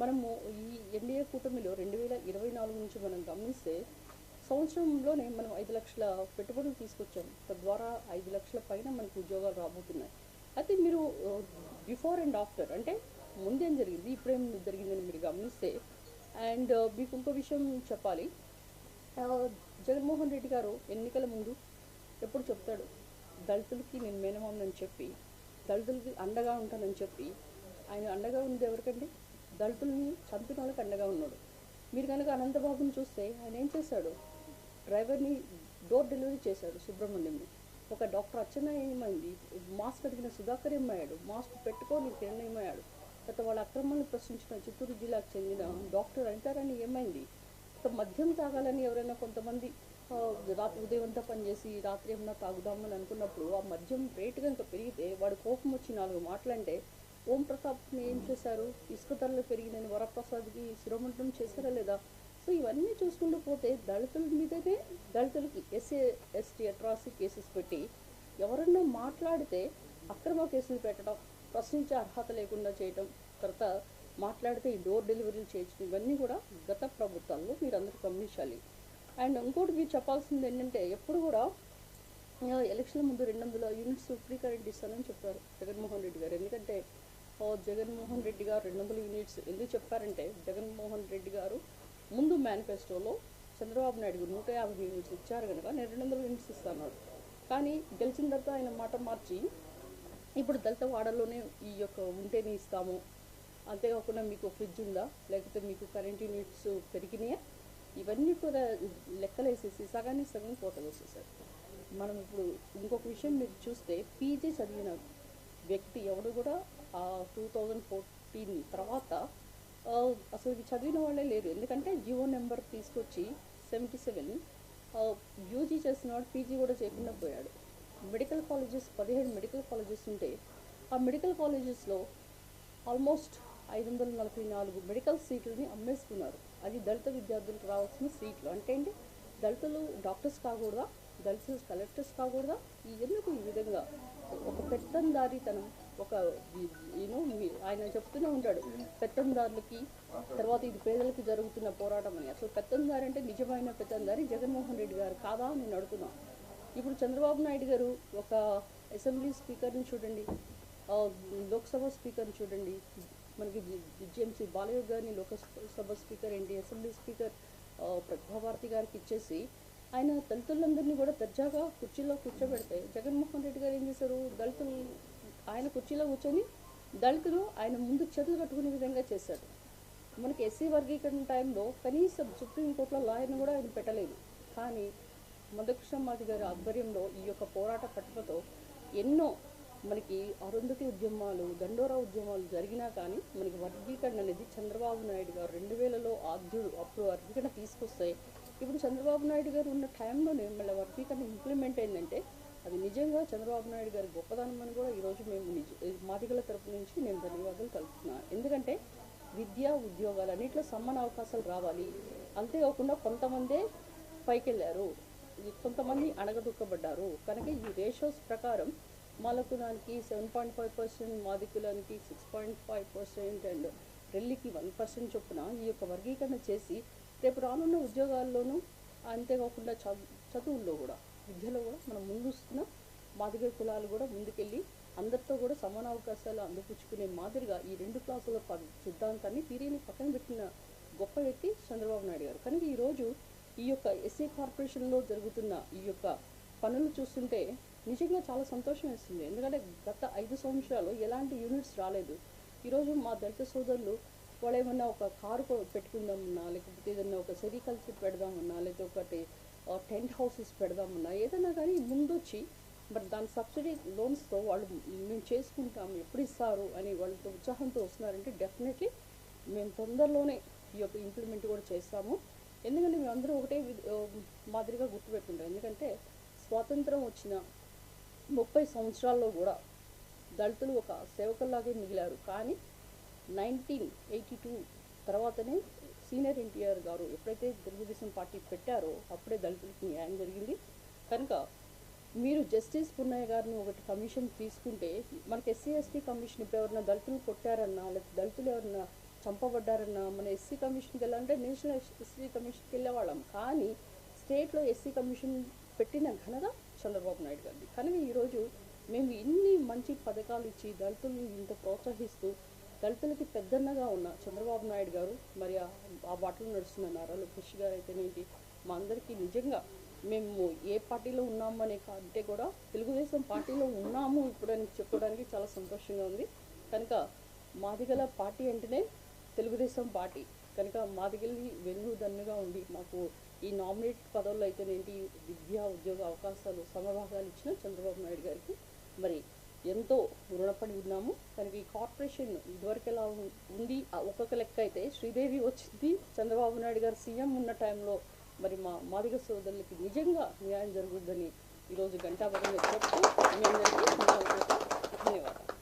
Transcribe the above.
మనము ఈ ఎన్డీఏ కూటమిలో రెండు వేల ఇరవై నాలుగు నుంచి మనం గమనిస్తే సంవత్సరంలోనే మనం ఐదు లక్షల పెట్టుబడులు తీసుకొచ్చాం. తద్వారా ఐదు లక్షల పైన మనకు ఉద్యోగాలు రాబోతున్నాయి. అయితే మీరు బిఫోర్ అండ్ ఆఫ్టర్ అంటే ముందేం జరిగింది ఇప్పుడేం జరిగిందని మీరు గమనిస్తే అండ్ మీకు ఇంకో విషయం చెప్పాలి. జగన్మోహన్ రెడ్డి గారు ఎన్నికల ముందు ఎప్పుడు చెప్తాడు దళితులకి నేను మేనమామని చెప్పి దళితులకి అండగా ఉంటానని చెప్పి ఆయన అండగా ఉంది ఎవరికండి? దళితుల్ని చంపిన వాళ్ళకి అండగా ఉన్నాడు. మీరు కనుక అనంతబాబుని చూస్తే ఆయన ఏం చేశాడు? డ్రైవర్ని డోర్ డెలివరీ చేశాడు సుబ్రహ్మణ్యంని. ఒక డాక్టర్ అర్చన ఏమైంది మాస్క్ అడిగిన సుధాకర్ ఏమయ్యాడు? మాస్క్ పెట్టుకొని కిరణ్ ఏమయ్యాడు? తర్వాత వాళ్ళ అక్రమాలను ప్రశ్నించిన చిత్తూరు జిల్లాకు చెందిన డాక్టర్ అంటారని ఏమైంది? మద్యం తాగాలని ఎవరైనా కొంతమంది రాత్రి ఉదయం అంతా పనిచేసి రాత్రి ఏమన్నా తాగుదామని అనుకున్నప్పుడు ఆ మద్యం రేటు కనుక పెరిగితే వాడు కోపం వచ్చి నాలుగు మాటలంటే ఓం ప్రతాప్ని ఏం చేశారు? ఇసుక ధరలు పెరిగినని వరప్రసాద్కి శిరోమంటనం చేశారా లేదా? సో ఇవన్నీ చూసుకుంటూ పోతే దళితుల మీదనే దళితులకి ఎస్సీ ఎస్టీ అట్రాసిటీ కేసెస్ పెట్టి ఎవరన్నా మాట్లాడితే అక్రమ కేసులు పెట్టడం ప్రశ్నించే అర్హత లేకుండా చేయడం తర్వాత మాట్లాడితే ఈ డోర్ డెలివరీలు చేయడం ఇవన్నీ కూడా గత ప్రభుత్వాల్లో మీరందరూ గమనించాలి. అండ్ ఇంకోటి మీరు చెప్పాల్సింది ఏంటంటే ఎప్పుడు కూడా ఎలక్షన్ ముందు రెండు వందల యూనిట్స్ ఫ్రీ కరెంట్ ఇస్తానని చెప్పారు జగన్మోహన్ రెడ్డి గారు. ఎందుకంటే జగన్మోహన్ రెడ్డి గారు రెండు వందల యూనిట్స్ ఎందుకు చెప్పారంటే జగన్మోహన్ రెడ్డి గారు ముందు మేనిఫెస్టోలో చంద్రబాబు నాయుడు నూట యాభై యూనిట్స్ ఇచ్చారు కనుక నేను రెండు వందల యూనిట్స్ ఇస్తాను. కానీ గెలిచిన తర్వాత ఆయన మాట మార్చి ఇప్పుడు దళిత వాడల్లోనే ఈ యొక్క ఉంటేనే ఇస్తాము. అంతేకాకుండా మీకు ఫ్రిడ్జ్ ఉందా? లేకపోతే మీకు కరెంట్ యూనిట్స్ పెరిగినాయా? ఇవన్నీ కూడా లెక్కలేసేసి సగానికి సగం కోతలు వేసేసారు మనం ఇప్పుడు ఇంకొక విషయం మీరు చూస్తే పీజీ చదివిన వ్యక్తి ఎవడు కూడా టూ థౌజండ్ ఫోర్టీన్ తర్వాత అసలు ఇది చదివిన వాళ్ళే లేరు. ఎందుకంటే జియో నెంబర్ తీసుకొచ్చి సెవెంటీ సెవెన్ యూజీ చేసిన వాడు పీజీ కూడా చేయకుండా పోయాడు. మెడికల్ కాలేజెస్ పదిహేడు మెడికల్ కాలేజెస్ ఉంటే ఆ మెడికల్ కాలేజెస్లో ఆల్మోస్ట్ ఐదు వందల నలభై నాలుగు మెడికల్ సీట్లని అమ్మేసుకున్నారు. అది దళిత విద్యార్థులకు రావాల్సిన సీట్లు. అంటే ఏంటి? దళితులు డాక్టర్స్ కాకూడదా? దళితులు కలెక్టర్స్ కాకూడదా? ఈ ఎందుకు ఈ విధంగా ఒక పెత్తందారితనం ఒక యూనో ఆయన చెప్తూనే ఉంటాడు పెత్తందారులకి తర్వాత ఇది పేదలకు జరుగుతున్న పోరాటం అని. అసలు పెత్తందారు అంటే నిజమైన పెత్తందారి జగన్మోహన్ రెడ్డి గారు కాదా అని నేను అడుగుతున్నాను ఇప్పుడు చంద్రబాబు నాయుడు గారు ఒక అసెంబ్లీ స్పీకర్ని చూడండి లోక్సభ స్పీకర్ని చూడండి. మనకి జిఎంసీ బాలయ్య గారిని లోకసభ స్పీకర్ ఏంటి అసెంబ్లీ స్పీకర్ ఆ, గారికి ఇచ్చేసి ఆయన దళితులందరినీ కూడా దర్జాగా కుర్చీలో కూర్చోబెడితే జగన్మోహన్ రెడ్డి గారు ఏం చేశారు? దళితులు ఆయన కుర్చీలో కూర్చొని దళితులు ఆయన ముందు చేతులు కట్టుకునే విధంగా చేశారు మనకి ఎస్సీ వర్గీకరణ టైంలో కనీసం సుప్రీంకోర్టులో లాయర్ను కూడా ఆయన పెట్టలేదు. కానీ మధుకృష్ణమాది గారి ఆధ్వర్యంలో ఈ యొక్క పోరాట పట్టుకతో ఎన్నో మనకి అరుంధతి ఉద్యమాలు దండోరా ఉద్యమాలు జరిగినా కానీ మనకి వర్గీకరణ అనేది చంద్రబాబు నాయుడు గారు రెండు వేలలో ఆద్యుడు అప్పుడు వర్గీకరణ తీసుకొస్తే ఇప్పుడు చంద్రబాబు నాయుడు గారు ఉన్న టైంలోనే మళ్ళీ వర్గీకరణ ఇంప్లిమెంట్ అయిందంటే అది నిజంగా చంద్రబాబు నాయుడు గారి గొప్పదనం అని కూడా ఈరోజు మేము నిజ మాదిగల తరపు నుంచి నేను ధన్యవాదాలు కలుపుతున్నాను ఎందుకంటే విద్య ఉద్యోగాలు అన్నింటిలో సమాన అవకాశాలు రావాలి. అంతేకాకుండా కొంతమందే పైకెళ్ళారు కొంతమంది అణగదొక్కబడ్డారు. కనుక ఈ రేషియోస్ ప్రకారం మాలకులానికి seven point five percent మాదికులానికి six point five percent and రెల్లికి one percent చొప్పున ఈ యొక్క వర్గీకరణ చేసి రేపు రానున్న ఉద్యోగాల్లోనూ అంతేకాకుండా చదువు చదువుల్లో కూడా విద్యలో కూడా మనం ముందుస్తున్న మాదిగ కులాలు కూడా ముందుకెళ్ళి అందరితో కూడా సమాన అవకాశాలు అందిపుచ్చుకునే మాదిరిగా ఈ రెండు క్లాసుల సిద్ధాంతాన్ని తీరిని పక్కన పెట్టిన గొప్ప వ్యక్తి చంద్రబాబు నాయుడు గారు. కనుక ఈరోజు ఈ యొక్క ఎస్సీ కార్పొరేషన్లో జరుగుతున్న ఈ యొక్క పనులు చూస్తుంటే నిజంగా చాలా సంతోషం వేస్తుంది. ఎందుకంటే గత ఐదు సంవత్సరాలు ఎలాంటి యూనిట్స్ రాలేదు. ఈరోజు మా దళిత సోదరులు వాళ్ళు ఏమన్నా ఒక కారు పెట్టుకుందామన్నా లేకపోతే ఏదన్నా ఒక సెరికల్చర్ పెడదామన్నా లేకపోతే ఒకటి టెంట్ హౌసెస్ పెడదామన్నా ఏదైనా కానీ ముందొచ్చి మరి దాని సబ్సిడీ లోన్స్తో వాళ్ళు మేము చేసుకుంటాం ఎప్పుడు ఇస్తారు అని వాళ్ళతో ఉత్సాహంతో వస్తున్నారంటే డెఫినెట్లీ మేము తొందరలోనే ఈ యొక్క ఇంప్లిమెంట్ కూడా చేస్తాము. ఎందుకంటే మేము అందరూ ఒకటే మాదిరిగా గుర్తుపెట్టుకుంటాం. ఎందుకంటే స్వాతంత్రం వచ్చిన ముప్పై సంవత్సరాల్లో కూడా దళితులు ఒక సేవకుల్లాగే మిగిలారు. కానీ నైన్టీన్ ఎయిటీ టూ తర్వాతనే సీనియర్ ఎన్టీఆర్ గారు ఎప్పుడైతే తెలుగుదేశం పార్టీ పెట్టారో అప్పుడే దళితులకి న్యాయం జరిగింది. కనుక మీరు జస్టిస్ పున్నయ్య గారిని ఒకటి కమిషన్ తీసుకుంటే మనకి ఎస్సీ ఎస్టీ కమిషన్ ఇప్పుడు ఎవరైనా దళితులు కొట్టారన్నా లేకపోతే దళితులు ఎవరైనా చంపబడ్డారన్నా మన ఎస్సీ కమిషన్కి వెళ్ళాలంటే నేషనల్ ఎస్సీ కమిషన్కి వెళ్ళేవాళ్ళం. కానీ స్టేట్లో ఎస్సీ కమిషన్ పెట్టిన ఘనత చంద్రబాబు నాయుడు గారిది. కనుక ఈరోజు మేము ఇన్ని మంచి పథకాలు ఇచ్చి దళితుల్ని ఇంత ప్రోత్సహిస్తూ దళితులకి పెద్దన్నగా ఉన్న చంద్రబాబు నాయుడు గారు మరి ఆ- బాటలో నడుస్తున్న నారా లోకేష్ గారు అయితేనేంటి మా అందరికీ నిజంగా మేము ఏ పార్టీలో ఉన్నాము అనే కంటే కూడా తెలుగుదేశం పార్టీలో ఉన్నాము ఇప్పుడు అని చెప్పుకోవడానికి చాలా సంతోషంగా ఉంది. కనుక మాదిగల పార్టీ అంటేనే తెలుగుదేశం పార్టీ. కనుక మాదిగల్ని వెన్నుదన్నుగా ఉండి మాకు ఈ నామినేట్ పదవుల్లో అయితేనేంటి? విద్యా ఉద్యోగ అవకాశాలు సమభాగాలు ఇచ్చిన చంద్రబాబు నాయుడు గారికి మరి ఎంతో రుణపడి ఉన్నాము. కనుక ఈ కార్పొరేషన్ ఇదివరకు ఎలా ఉం- ఉంది? ఆ ఒక్కొక్క లెక్క అయితే శ్రీదేవి వచ్చింది. చంద్రబాబు నాయుడు గారు సీఎం ఉన్న టైంలో మరి మా మాదిగ సోదరులకి నిజంగా న్యాయం జరుగుద్దని ఈరోజు గంటాబద్ధంగా చెప్తూ ధన్యవాదాలు.